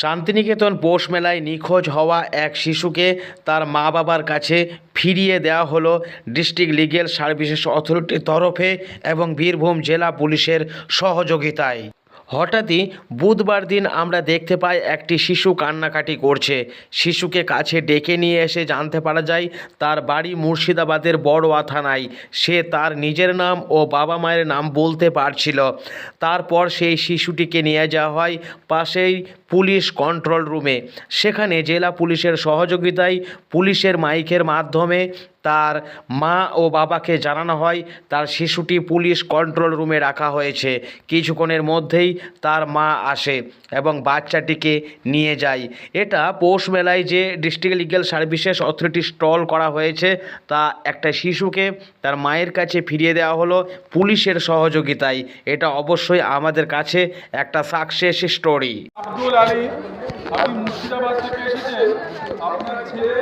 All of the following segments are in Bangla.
শান্তিনিকেতন পৌষ মেলায় নিখোঁজ হওয়া এক শিশুকে তার মা বাবার কাছে ফিরিয়ে দেওয়া হলো ডিস্ট্রিক্ট লিগেল সার্ভিসেস অথরিটির তরফে এবং বীরভূম জেলা পুলিশের সহযোগিতায়। হঠাৎই বুধবার দিন আমরা দেখতে পাই একটি শিশু কান্নাকাটি করছে। শিশুকে কাছে ডেকে নিয়ে এসে জানতে পারা যায়, তার বাড়ি মুর্শিদাবাদের বড়োয়া থানায়। সে তার নিজের নাম ও বাবা মায়ের নাম বলতে পারছিল। তারপর সেই শিশুটিকে নিয়ে যাওয়া হয় পাশেই পুলিশ কন্ট্রোল রুমে। সেখানে জেলা পুলিশের সহযোগিতায় পুলিশের মাইকের মাধ্যমে তার মা ও বাবাকে জানানো হয়, তার শিশুটি পুলিশ কন্ট্রোল রুমে রাখা হয়েছে। কিছুক্ষণের মধ্যেই তার মা আসে এবং বাচ্চাটিকে নিয়ে যায়। এটা পৌষ মেলায় যে district legal services authority stall করা হয়েছে, তা একটা শিশুকে তার মায়ের কাছে ফিরিয়ে দেওয়া হলো পুলিশের সহযোগিতায়। এটা অবশ্যই আমাদের কাছে একটা সাকসেস স্টোরি আব্দুল আলী মুর্শিদাবাদ থেকে এসেছেন। আপনার ছেলে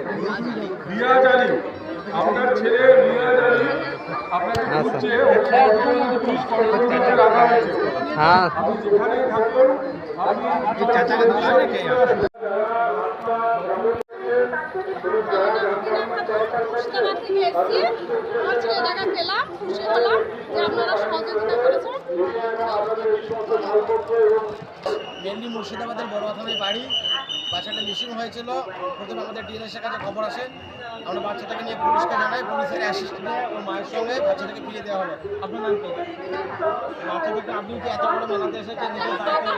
রিয়াজ আলী আপনার ছেলে রিয়াজ আলী আপনাকে খুঁজছে ওকে বর্তমানে পুলিশ কন্ট্রোল রাখা হয়েছে। হ্যাঁ। আপনি যেখানেই থাকুন আপনি চাচাকে দোকান রেখে মুর্শিদাবাদ থেকে এসেছি আমার ছেলেটাকে পেলাম খুশি হলাম যে আপনারা সহযোগিতা করেছেন মেনলি মুর্শিদাবাদের থানায় বাড়ি। বাচ্চাটা মিসিং হয়েছিল। প্রথমে আমাদের ডিএনএসের কাছে খবর আসে। আমরা বাচ্চাটাকে নিয়ে পুলিশকে জানাই। পুলিশের অ্যাসিস্ট্যান্টে ওর মায়ের সঙ্গে বাচ্চাটাকে ফিরিয়ে দেওয়া হলো আপনার নাম কি? বাচ্চাটাকে আপনি কি এত বড় মেলাতে নিজের দায়িত্ব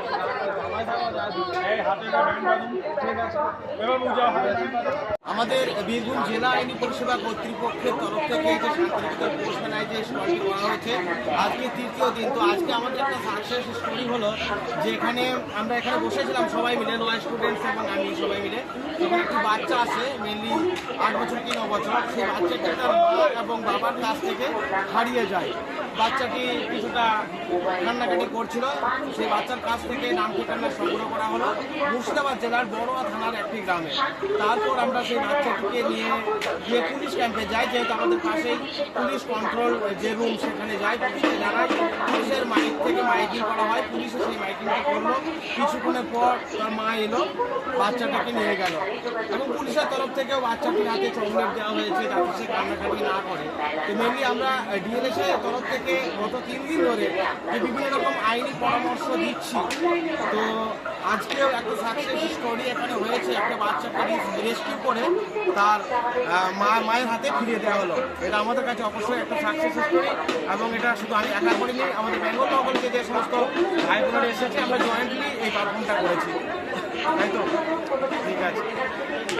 ঠিক আছে। হবে। আমাদের বীরভূম জেলা আইনি পরিষেবা কর্তৃপক্ষের তরফ থেকে যে শান্তিনিকেতন মেলায় যে করা হয়েছে, আজকে তৃতীয় দিন। তো আজকে আমাদের একটা সাকসেস স্টোরি হলো যে এখানে আমরা এখানে বসেছিলাম সবাই মিলে নয় স্টুডেন্টস এবং আমি সবাই মিলে। এখানে একটি বাচ্চা আছে মেনলি আট বছর কি ন বছর। সেই বাচ্চাটি তার মা এবং বাবার কাছ থেকে হারিয়ে যায়। বাচ্চাটি কিছুটা কান্নাকাটি করছিল। সেই বাচ্চার কাছ থেকে নাম ঠিকানা সংগ্রহ করা হলো মুর্শিদাবাদ জেলার বড়োয়া থানার একটি গ্রামে। তারপর আমরা সেই বাচ্চাটিকে নিয়ে গিয়ে পুলিশ ক্যাম্পে যাই যেহেতু আমাদের পাশেই পুলিশ কন্ট্রোল যে রুম সেখানে যাই পুলিশকে জানাই পুলিশের মাইক থেকে মাইকিং করা হয়। পুলিশও সেই মাইকিংটা করল। কিছুক্ষণের পর তার মা এলো, বাচ্চাটাকে নিয়ে গেল। এবং পুলিশের তরফ থেকেও বাচ্চাটির হাতে চকলেট দেওয়া হয়েছে, যাতে সে কান্নাকাটি না করে। তো মেনলি আমরা ডিএলএস এর তরফ থেকে গত তিন দিন ধরে যে বিভিন্ন রকম আইনি পরামর্শ দিচ্ছি। তো আজকেও একটা সাকসেস স্টোরি এখানে হয়েছে। একটা বাচ্চাকে রেস্কিউ করে তার মা, মায়ের হাতে ফিরিয়ে দেওয়া হলো। এটা আমাদের কাছে অবশ্যই একটা সাকসেস স্টোরি এবং এটা শুধু আমি একা করিনি, আমাদের বেঙ্গল নগরকে যে সমস্ত ভাই বোনেরা এসেছে, আমরা জয়েন্টলি এই পারফর্মটা করেছি। তাই তো? ঠিক আছে।